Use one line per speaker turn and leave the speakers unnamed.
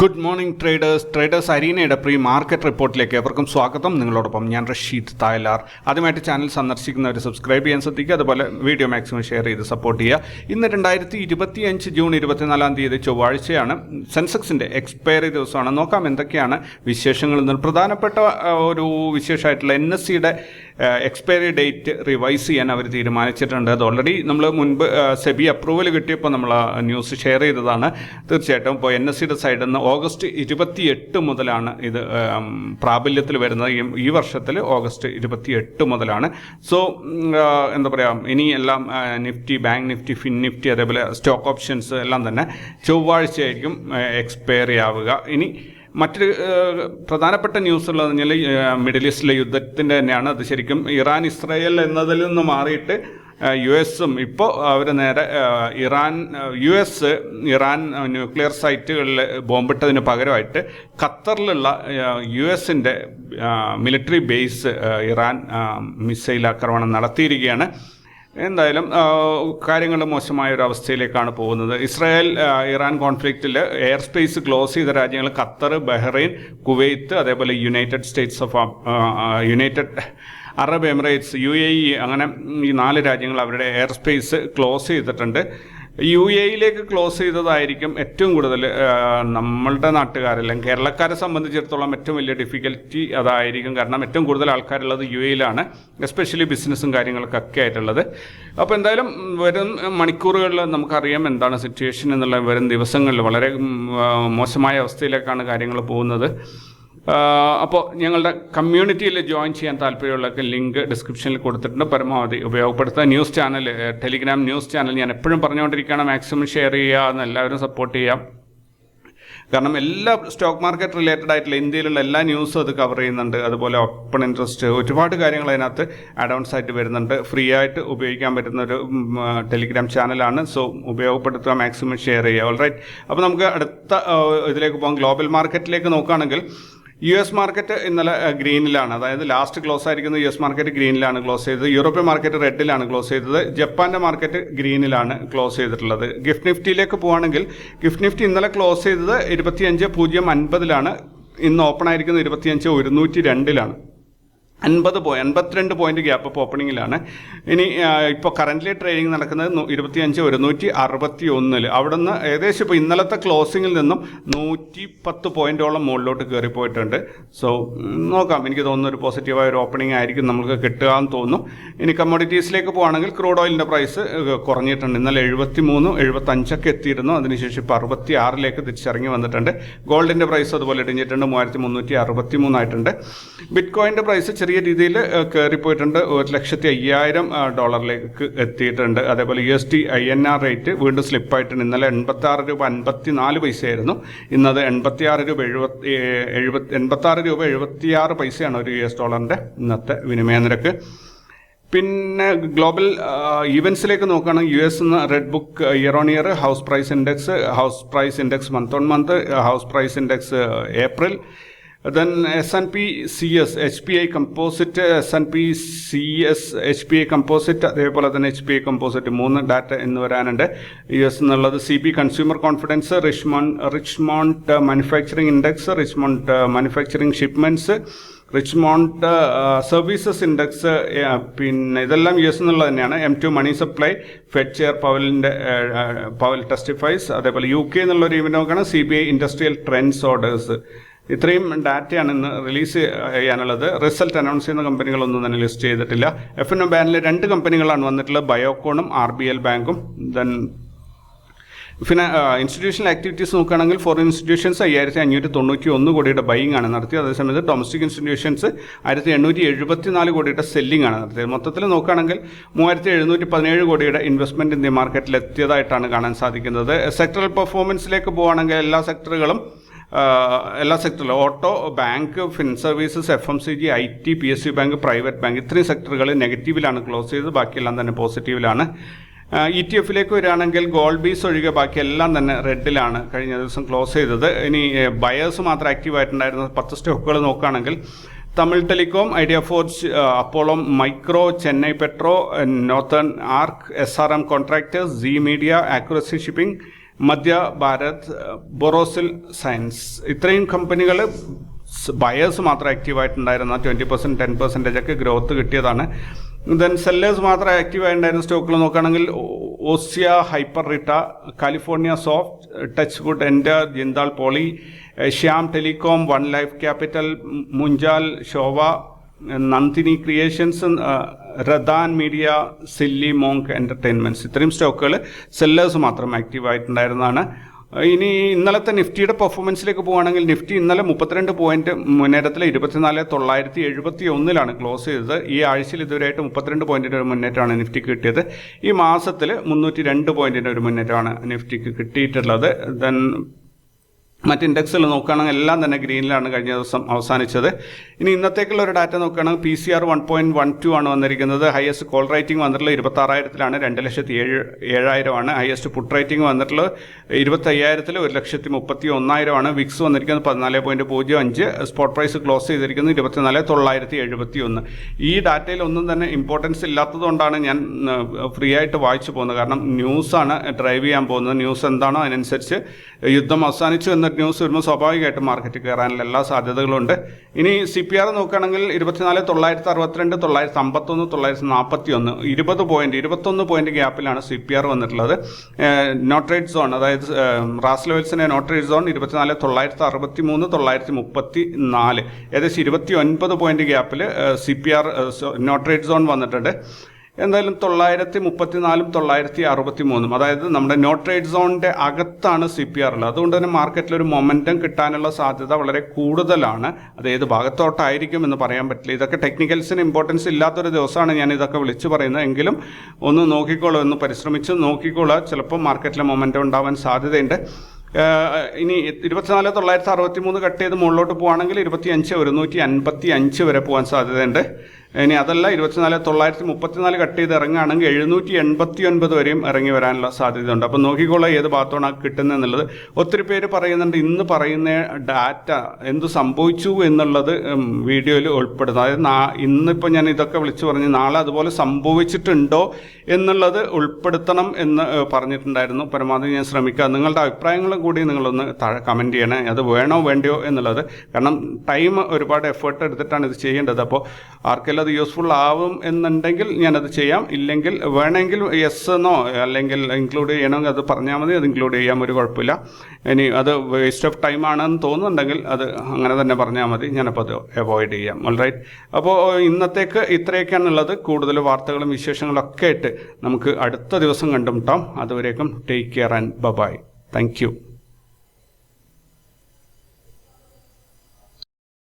Good morning traders traders അരീനയുടെ pre market റിപ്പോർട്ടിലേക്ക് എവർക്കും സ്വാഗതം. നിങ്ങളോടൊപ്പം ഞാൻ റഷീദ് തായലാർ. ആദ്യമായിട്ട് ചാനൽ സന്ദർശിക്കുന്നവർ സബ്സ്ക്രൈബ് ചെയ്യാൻ ശ്രദ്ധിക്കുക. അതുപോലെ വീഡിയോ മാക്സിമം ഷെയർ ചെയ്ത് സപ്പോർട്ട് ചെയ്യുക. ഇന്ന് രണ്ടായിരത്തി ഇരുപത്തിയഞ്ച് ജൂൺ ഇരുപത്തിനാലാം തീയതി ചൊവ്വാഴ്ചയാണ്. സെൻസെക്സിന്റെ എക്സ്പയറി ദിവസമാണ്. നോക്കാം എന്തൊക്കെയാണ് വിശേഷങ്ങൾ. എന്ന് പ്രധാനപ്പെട്ട ഒരു വിശേഷമായിട്ടുള്ള എൻ എസ് സിയുടെ എക്സ്പയറി ഡേറ്റ് റിവൈസ് ചെയ്യാൻ അവർ തീരുമാനിച്ചിട്ടുണ്ട്. അത് ഓൾറെഡി നമ്മൾ മുൻപ് സെബി അപ്രൂവൽ കിട്ടിയപ്പോൾ നമ്മൾ ന്യൂസ് ഷെയർ ചെയ്തതാണ്. തീർച്ചയായിട്ടും ഇപ്പോൾ എൻ എസ് സിയുടെ സൈഡിൽ നിന്ന് ഓഗസ്റ്റ് ഇരുപത്തി എട്ട് മുതലാണ് ഇത് പ്രാബല്യത്തിൽ വരുന്നത്. ഈ- ഈ വർഷത്തിൽ ഓഗസ്റ്റ് ഇരുപത്തി എട്ട് മുതലാണ് സോ എന്താ പറയുക ഇനി എല്ലാം Nifty bank Nifty fin Nifty അതേപോലെ സ്റ്റോക്ക് ഓപ്ഷൻസ് എല്ലാം തന്നെ ചൊവ്വാഴ്ചയായിരിക്കും എക്സ്പയറി ആവുക. ഇനി മറ്റൊരു പ്രധാനപ്പെട്ട ന്യൂസ് ഉള്ളത് പറഞ്ഞാൽ മിഡിൽ ഈസ്റ്റിലെ യുദ്ധത്തിന്റെ തന്നെയാണ്. അത് ശരിക്കും ഇറാൻ ഇസ്രായേൽ എന്നതിൽ നിന്ന് മാറിയിട്ട് യു എസും ഇപ്പോൾ അവർ നേരെ Iran U S Iran nuclear സൈറ്റുകളിൽ ബോംബിട്ടതിന് പകരമായിട്ട് ഖത്തറിലുള്ള യു എസിന്റെ മിലിറ്ററി ബേസ് ഇറാൻ മിസൈൽ ആക്രമണം നടത്തിയിരിക്കുകയാണ്. എന്തായാലും കാര്യങ്ങൾ മോശമായ ഒരു അവസ്ഥയിലേക്കാണ് പോകുന്നത്. ഇസ്രായേൽ ഇറാൻ കോൺഫ്ലിക്റ്റിൽ എയർ സ്പേസ് ക്ലോസ് ചെയ്ത രാജ്യങ്ങൾ ഖത്തർ ബഹ്റൈൻ കുവൈത്ത് അതേപോലെ United States of United Arab Emirates U A E അങ്ങനെ ഈ നാല് രാജ്യങ്ങൾ അവരുടെ എയർ സ്പേസ് ക്ലോസ് ചെയ്തിട്ടുണ്ട്. യു എയിലേക്ക് ക്ലോസ് ചെയ്തതായിരിക്കും ഏറ്റവും കൂടുതൽ നമ്മളുടെ നാട്ടുകാരെല്ലാം കേരളക്കാരെ സംബന്ധിച്ചിടത്തോളം ഏറ്റവും വലിയ ഡിഫിക്കൽറ്റി അതായിരിക്കും കാരണം ഏറ്റവും കൂടുതൽ ആൾക്കാരുള്ളത് യു എയിലാണ് എസ്പെഷ്യലി ബിസിനസ്സും കാര്യങ്ങൾക്കൊക്കെ ആയിട്ടുള്ളത്. അപ്പോൾ എന്തായാലും വരും മണിക്കൂറുകളിൽ നമുക്കറിയാം എന്താണ് സിറ്റുവേഷൻ എന്നുള്ള വരും ദിവസങ്ങളിൽ വളരെ മോശമായ അവസ്ഥയിലേക്കാണ് കാര്യങ്ങൾ പോകുന്നത്. അപ്പോൾ ഞങ്ങളുടെ കമ്മ്യൂണിറ്റിയിൽ ജോയിൻ ചെയ്യാൻ താല്പര്യമുള്ളവർക്ക് ലിങ്ക് ഡിസ്ക്രിപ്ഷനിൽ കൊടുത്തിട്ടുണ്ട്. പരമാവധി ഉപയോഗപ്പെടുത്തുക. News channel Telegram news channel ഞാൻ എപ്പോഴും പറഞ്ഞുകൊണ്ടിരിക്കുകയാണ്. മാക്സിമം ഷെയർ ചെയ്യുക എന്ന് എല്ലാവരും സപ്പോർട്ട് ചെയ്യാം കാരണം എല്ലാ സ്റ്റോക്ക് മാർക്കറ്റ് റിലേറ്റഡ് ആയിട്ടുള്ള ഇന്ത്യയിലുള്ള എല്ലാ ന്യൂസും അത് കവർ ചെയ്യുന്നുണ്ട്. അതുപോലെ ഓപ്പൺ ഇൻട്രസ്റ്റ് ഒരുപാട് കാര്യങ്ങൾ അതിനകത്ത് ആഡോൺസ് ആയിട്ട് വരുന്നുണ്ട്. ഫ്രീ ആയിട്ട് ഉപയോഗിക്കാൻ പറ്റുന്ന ഒരു ടെലിഗ്രാം ചാനലാണ് സോ ഉപയോഗപ്പെടുത്തുക മാക്സിമം ഷെയർ ചെയ്യുക. ഓൾറൈറ്റ് അപ്പോൾ നമുക്ക് അടുത്ത ഇതിലേക്ക് പോകാം. ഗ്ലോബൽ മാർക്കറ്റിലേക്ക് നോക്കുകയാണെങ്കിൽ യു എസ് മാർക്കറ്റ് ഇന്നലെ ഗ്രീനിലാണ്. അതായത് ലാസ്റ്റ് ക്ലോസ് ആയിരിക്കുന്ന യു എസ് മാർക്കറ്റ് ഗ്രീനിലാണ് ക്ലോസ് ചെയ്തത്. യൂറോപ്യൻ മാർക്കറ്റ് റെഡിലാണ് ക്ലോസ് ചെയ്തത്. ജപ്പാന്റെ മാർക്കറ്റ് ഗ്രീനിലാണ് ക്ലോസ് ചെയ്തിട്ടുള്ളത്. ഗിഫ്റ്റ് നിഫ്റ്റിയിലേക്ക് പോവുകയാണെങ്കിൽ ഗിഫ്റ്റ് നിഫ്റ്റി ഇന്നലെ ക്ലോസ് ചെയ്തത് ഇരുപത്തിയഞ്ച് പൂജ്യം അൻപതിലാണ്. ഇന്ന് ഓപ്പൺ ആയിരിക്കുന്നത് ഇരുപത്തിയഞ്ച് ഒരുന്നൂറ്റി രണ്ടിലാണ്. അൻപത് പോയി അൻപത്തിരണ്ട് പോയിന്റ് ഗ്യാപ്പ് ഇപ്പോൾ ഓപ്പണിങ്ങിലാണ് ഇനി ഇപ്പോൾ കറന്റ്ലി ട്രേഡിംഗ് നടക്കുന്നത് ഇരുപത്തിയഞ്ച് ഒരുന്നൂറ്റി അറുപത്തി ഒന്നിൽ അവിടെ നിന്ന് ഏകദേശം ഇപ്പോൾ ഇന്നലത്തെ ക്ലോസിങ്ങിൽ നിന്നും നൂറ്റി പത്ത് പോയിന്റോളം മുകളിലോട്ട് കയറിപ്പോയിട്ടുണ്ട് സോ നോക്കാം. എനിക്ക് തോന്നുന്നു ഒരു പോസിറ്റീവായ ഒരു ഓപ്പണിംഗ് ആയിരിക്കും നമുക്ക് കിട്ടുക എന്ന് തോന്നുന്നു. ഇനി കമ്മോഡിറ്റീസിലേക്ക് പോകുകയാണെങ്കിൽ ക്രൂഡ് ഓയിലിന്റെ പ്രൈസ് കുറഞ്ഞിട്ടുണ്ട്. ഇന്നലെ എഴുപത്തി മൂന്ന് എഴുപത്തഞ്ചൊക്കെ എത്തിയിരുന്നു. അതിനുശേഷം ഇപ്പോൾ അറുപത്തി ആറിലേക്ക് തിരിച്ചിറങ്ങി വന്നിട്ടുണ്ട്. ഗോൾഡിന്റെ പ്രൈസ് അതുപോലെ ഇടിഞ്ഞിട്ടുണ്ട്. മൂവായിരത്തി മുന്നൂറ്റി അറുപത്തി മൂന്നായിട്ടുണ്ട് ബിറ്റ് കോയിന്റെ പ്രൈസ് ചെറിയ രീതിയിൽ കയറിപ്പോയിട്ടുണ്ട് ഒരു ലക്ഷത്തി അയ്യായിരം ഡോളറിലേക്ക് എത്തിയിട്ടുണ്ട്. അതേപോലെ U S T I N R rate വീണ്ടും സ്ലിപ്പായിട്ടുണ്ട്. ഇന്നലെ എൺപത്തി ആറ് രൂപ അൻപത്തി നാല് പൈസയായിരുന്നു. ഇന്നത് എൺപത്തി ആറ് രൂപ എഴുപത്തി എഴുപത്തി എൺപത്തി ആറ് രൂപ എഴുപത്തി ആറ് പൈസയാണ് ഒരു യു എസ് ഡോളറിന്റെ ഇന്നത്തെ വിനിമയ നിരക്ക്. പിന്നെ ഗ്ലോബൽ ഈവൻസിലേക്ക് നോക്കുകയാണെങ്കിൽ U S red book year on year house price index house price index month on month house price index April S N P C S H P I composite അതേപോലെ തന്നെ H P I composite മൂന്ന് data എന്ന് വരാനുണ്ട്. U S എന്നുള്ളത് C B consumer confidence Richmond Richmond manufacturing index Richmond manufacturing shipments Richmond services index പിന്നെ ഇതെല്ലാം U S എന്നുള്ളത് തന്നെയാണ്. M two money supply Fed chair പവലിന്റെ Powell testifies അതേപോലെ U K എന്നുള്ള ഒരു ഇവന്റ് നോക്കുകയാണ് C B I industrial trends orders ഇത്രയും ഡാറ്റയാണ് ഇന്ന് റിലീസ് ചെയ്യാനുള്ളത്. റിസൾട്ട് അനൗൺസ് ചെയ്യുന്ന കമ്പനികളൊന്നും തന്നെ ലിസ്റ്റ് ചെയ്തിട്ടില്ല. എഫ് എൻ ഒ ബാനിൽ രണ്ട് കമ്പനികളാണ് വന്നിട്ടുള്ളത്. ബയോകോണും ആർ ബി എൽ ബാങ്കും. ദെൻ ഫിന ഇൻസ്റ്റിറ്റ്യൂഷണൽ ആക്ടിവിറ്റീസ് നോക്കുകയാണെങ്കിൽ ഫോറിൻ ഇൻസ്റ്റിറ്റ്യൂഷൻസ് അയ്യായിരത്തി അഞ്ഞൂറ്റി തൊണ്ണൂറ്റി ഒന്ന് കോടിയുടെ ബൈയിങ് ആണ് നടത്തിയത്. അതേസമയത്ത് ഡൊമസ്റ്റിക് ഇൻസ്റ്റിറ്റ്യൂഷൻസ് ആയിരത്തി എണ്ണൂറ്റി എഴുപത്തി നാല് കോടിയുടെ സെല്ലിംഗ് ആണ് നടത്തിയത്. മൊത്തത്തിൽ നോക്കുകയാണെങ്കിൽ മൂവായിരത്തി എഴുന്നൂറ്റി പതിനേഴ് കോടിയുടെ ഇൻവെസ്റ്റ്മെന്റ് ഇന്ത്യ മാർക്കറ്റിൽ എത്തിയതായിട്ടാണ് കാണാൻ സാധിക്കുന്നത്. സെക്ടറൽ പെർഫോമൻസിലേക്ക് പോവുകയാണെങ്കിൽ എല്ലാ സെക്ടറുകളും എല്ലാ സെക്ടറിലും auto bank fin services F M C G I T P S C bank private bank ഇത്രയും സെക്ടറുകൾ നെഗറ്റീവിലാണ് ക്ലോസ് ചെയ്തത്. ബാക്കിയെല്ലാം തന്നെ പോസിറ്റീവിലാണ് ഇ ടി എഫിലേക്ക് വരികയാണെങ്കിൽ ഗോൾഡ് ബീസ് ഒഴികെ ബാക്കി എല്ലാം തന്നെ റെഡിലാണ് കഴിഞ്ഞ ദിവസം ക്ലോസ് ചെയ്തത്. ഇനി ബയേഴ്സ് മാത്രം ആക്റ്റീവ് ആയിട്ടുണ്ടായിരുന്ന പത്ത് സ്റ്റോക്കുകൾ നോക്കുകയാണെങ്കിൽ Tamil Telecom Idea Forge Apollo Micro Chennai Petro Northern Arc S R M Contractors G Media Accuracy Shipping Madhya Bharat Borosil Science. ഇത്രയും കമ്പനികൾ ബയേഴ്സ് മാത്രം ആക്റ്റീവായിട്ടുണ്ടായിരുന്ന ട്വന്റി പെർസെന്റ് ടെൻ പെർസെന്റേജ് ഒക്കെ ഗ്രോത്ത് കിട്ടിയതാണ്. ദെൻ സെല്ലേഴ്സ് മാത്രം ആക്റ്റീവ് ആയിട്ടുണ്ടായിരുന്ന സ്റ്റോക്കുകൾ നോക്കുകയാണെങ്കിൽ Osia Hyper Retail California Soft Touchwood എന്റെ Jindal Poly Shyam Telecom One Life Capital Munjal Shobha Nandini Creations Radaan Media Silly Monk Entertainments ഇത്രയും സ്റ്റോക്കുകൾ സെല്ലേഴ്സ് മാത്രം ആക്റ്റീവ് ആയിട്ടുണ്ടായിരുന്നതാണ്. ഇനി ഇന്നലത്തെ നിഫ്റ്റിയുടെ പെർഫോമൻസിലേക്ക് പോവുകയാണെങ്കിൽ നിഫ്റ്റി ഇന്നലെ മുപ്പത്തിരണ്ട് പോയിന്റ് മുന്നേറ്റത്തിൽ ഇരുപത്തിനാല് തൊള്ളായിരത്തി എഴുപത്തി ഒന്നിലാണ് ക്ലോസ് ചെയ്തത്. ഈ ആഴ്ചയിൽ ഇതുവരെയായിട്ട് മുപ്പത്തിരണ്ട് പോയിന്റിന്റെ ഒരു മുന്നേറ്റമാണ് നിഫ്റ്റിക്ക് കിട്ടിയത്. ഈ മാസത്തിൽ മുന്നൂറ്റി രണ്ട് പോയിന്റിന്റെ ഒരു മുന്നേറ്റമാണ് നിഫ്റ്റിക്ക് കിട്ടിയിട്ടുള്ളത്. ദെൻ മറ്റ് ഇൻഡെക്സുകൾ നോക്കുകയാണെങ്കിൽ എല്ലാം തന്നെ ഗ്രീനിലാണ് കഴിഞ്ഞ ദിവസം അവസാനിച്ചത്. ഇനി ഇന്നത്തേക്കുള്ള ഒരു ഡാറ്റ നോക്കുകയാണെങ്കിൽ P C R one point one two ആണ് വന്നിരിക്കുന്നത്. ഹയസ്റ്റ് കോൾ റേറ്റിംഗ് വന്നിട്ടുള്ള ഇരുപത്തി ആറായിരത്തിലാണ് രണ്ട് ലക്ഷത്തി ഏഴ് ഏഴായിരമാണ്. ഹയസ്റ്റ് പുട്ട് റേറ്റിംഗ് വന്നിട്ടുള്ള ഇരുപത്തി അയ്യായിരത്തിൽ ഒരു ലക്ഷത്തി മുപ്പത്തി ഒന്നായിരമാണ്. വിക്സ് വന്നിരിക്കുന്നത് പതിനാല് പോയിന്റ് പൂജ്യം അഞ്ച്. സ്പോട്ട് പ്രൈസ് ക്ലോസ് ചെയ്തിരിക്കുന്നത് ഇരുപത്തിനാല് തൊള്ളായിരത്തി എഴുപത്തി ഒന്ന് ഈ ഡാറ്റയിൽ ഒന്നും തന്നെ ഇമ്പോർട്ടൻസ് ഇല്ലാത്തതുകൊണ്ടാണ് ഞാൻ ഫ്രീ ആയിട്ട് വായിച്ചു പോകുന്നത്. കാരണം ന്യൂസാണ് ഡ്രൈവ് ചെയ്യാൻ പോകുന്നത്. ന്യൂസ് എന്താണോ അതിനനുസരിച്ച് യുദ്ധം അവസാനിച്ചു എന്ന ന്യൂസ് വരുമ്പോൾ സ്വാഭാവികമായിട്ടും മാർക്കറ്റ് കയറാനുള്ള എല്ലാ സാധ്യതകളുണ്ട്. ഇനി സി പി ആർ നോക്കുകയാണെങ്കിൽ ഇരുപത്തിനാല് തൊള്ളായിരത്തി അറുപത്തിരണ്ട് തൊള്ളായിരത്തി അമ്പത്തൊന്ന് തൊള്ളായിരത്തി നാൽപ്പത്തി ഒന്ന് ഇരുപത് പോയിന്റ് ഇരുപത്തൊന്ന് പോയിന്റ് ഗ്യാപ്പിലാണ് സി പി ആർ വന്നിട്ടുള്ളത് നോട്ട്രേറ്റ് സോൺ അതായത് റാസ് ലെവൽസിന്റെ നോട്രേറ്റ് സോൺ ഇരുപത്തിനാല് തൊള്ളായിരത്തി അറുപത്തി മൂന്ന് തൊള്ളായിരത്തി മുപ്പത്തി നാല് ഏകദേശം ഇരുപത്തി ഒൻപത് പോയിന്റ് ഗ്യാപ്പിൽ സി പി ആർ നോട്ട്രേറ്റ് സോൺ വന്നിട്ടുണ്ട്. എന്തായാലും തൊള്ളായിരത്തി മുപ്പത്തിനാലും തൊള്ളായിരത്തി അറുപത്തി മൂന്നും അതായത് നമ്മുടെ നോ ട്രേഡ് സോണിന്റെ അകത്താണ് സി പി ആർ ഉള്ളത്. അതുകൊണ്ട് തന്നെ മാർക്കറ്റിൽ ഒരു മൊമെന്റം കിട്ടാനുള്ള സാധ്യത വളരെ കൂടുതലാണ്. അത് ഏത് ഭാഗത്തോട്ടായിരിക്കും എന്ന് പറയാൻ പറ്റില്ല. ഇതൊക്കെ ടെക്നിക്കൽസിന് ഇമ്പോർട്ടൻസ് ഇല്ലാത്തൊരു ദിവസമാണ് ഞാൻ ഇതൊക്കെ വിളിച്ചു പറയുന്നത്. എങ്കിലും ഒന്ന് നോക്കിക്കോളൂ ഒന്ന് പരിശ്രമിച്ച് നോക്കിക്കോളുക ചിലപ്പോൾ മാർക്കറ്റിലെ മൊമെന്റം ഉണ്ടാവാൻ സാധ്യതയുണ്ട്. ഇനി ഇരുപത്തിനാല് തൊള്ളായിരത്തി അറുപത്തി മൂന്ന് കട്ട് ചെയ്ത് മുകളിലോട്ട് പോവുകയാണെങ്കിൽ ഇരുപത്തി അഞ്ച് ഒരുന്നൂറ്റി അൻപത്തി അഞ്ച് വരെ പോകാൻ സാധ്യതയുണ്ട്. ഇനി അതല്ല ഇരുപത്തിനാല് തൊള്ളായിരത്തി മുപ്പത്തിനാല് കട്ട് ചെയ്ത് ഇറങ്ങുകയാണെങ്കിൽ എഴുന്നൂറ്റി എൺപത്തി ഒൻപത് വരെയും ഇറങ്ങി വരാനുള്ള സാധ്യതയുണ്ട്. അപ്പോൾ നോക്കിക്കോളാം ഏത് ഭാഗത്താണ് കിട്ടുന്നത് എന്നുള്ളത്. ഒത്തിരി പേര് പറയുന്നുണ്ട് ഇന്ന് പറയുന്ന ഡാറ്റ എന്ത് സംഭവിച്ചു എന്നുള്ളത് വീഡിയോയിൽ ഉൾപ്പെടുന്നു. അതായത് നാ- ഇന്നിപ്പോൾ ഞാൻ ഇതൊക്കെ വിളിച്ചു പറഞ്ഞ് നാളെ അതുപോലെ സംഭവിച്ചിട്ടുണ്ടോ എന്നുള്ളത് ഉൾപ്പെടുത്തണം എന്ന് പറഞ്ഞിട്ടുണ്ടായിരുന്നു. പരമാവധി ഞാൻ ശ്രമിക്കാം. നിങ്ങളുടെ അഭിപ്രായങ്ങളും കൂടി നിങ്ങളൊന്ന് കമന്റ് ചെയ്യണേ. അത് വേണോ വേണ്ടയോ എന്നുള്ളത്. കാരണം ടൈം ഒരുപാട് എഫേർട്ട് എടുത്തിട്ടാണ് ഇത് ചെയ്യേണ്ടത്. അപ്പോൾ ആർക്കെല്ലാം അത് യൂസ്ഫുൾ ആവും എന്നുണ്ടെങ്കിൽ ഞാനത് ചെയ്യാം. ഇല്ലെങ്കിൽ വേണമെങ്കിൽ യെസ് എന്നോ അല്ലെങ്കിൽ ഇൻക്ലൂഡ് ചെയ്യണമെങ്കിൽ അത് പറഞ്ഞാൽ മതി. അത് ഇൻക്ലൂഡ് ചെയ്യാൻ ഒരു കുഴപ്പമില്ല. ഇനി അത് വേസ്റ്റ് ഓഫ് ടൈം ആണെന്ന് തോന്നുന്നുണ്ടെങ്കിൽ അത് അങ്ങനെ തന്നെ പറഞ്ഞാൽ മതി. ഞാനപ്പോൾ അത് അവോയ്ഡ് ചെയ്യാം. ഓൾറൈറ്റ് അപ്പോൾ ഇന്നത്തേക്ക് ഇത്രയൊക്കെയാണുള്ളത്. കൂടുതൽ വാർത്തകളും വിശേഷങ്ങളും ഒക്കെ ആയിട്ട് നമുക്ക് അടുത്ത ദിവസം കണ്ടുമുട്ടാം. അതുവരേക്കും take care and bye bye thank you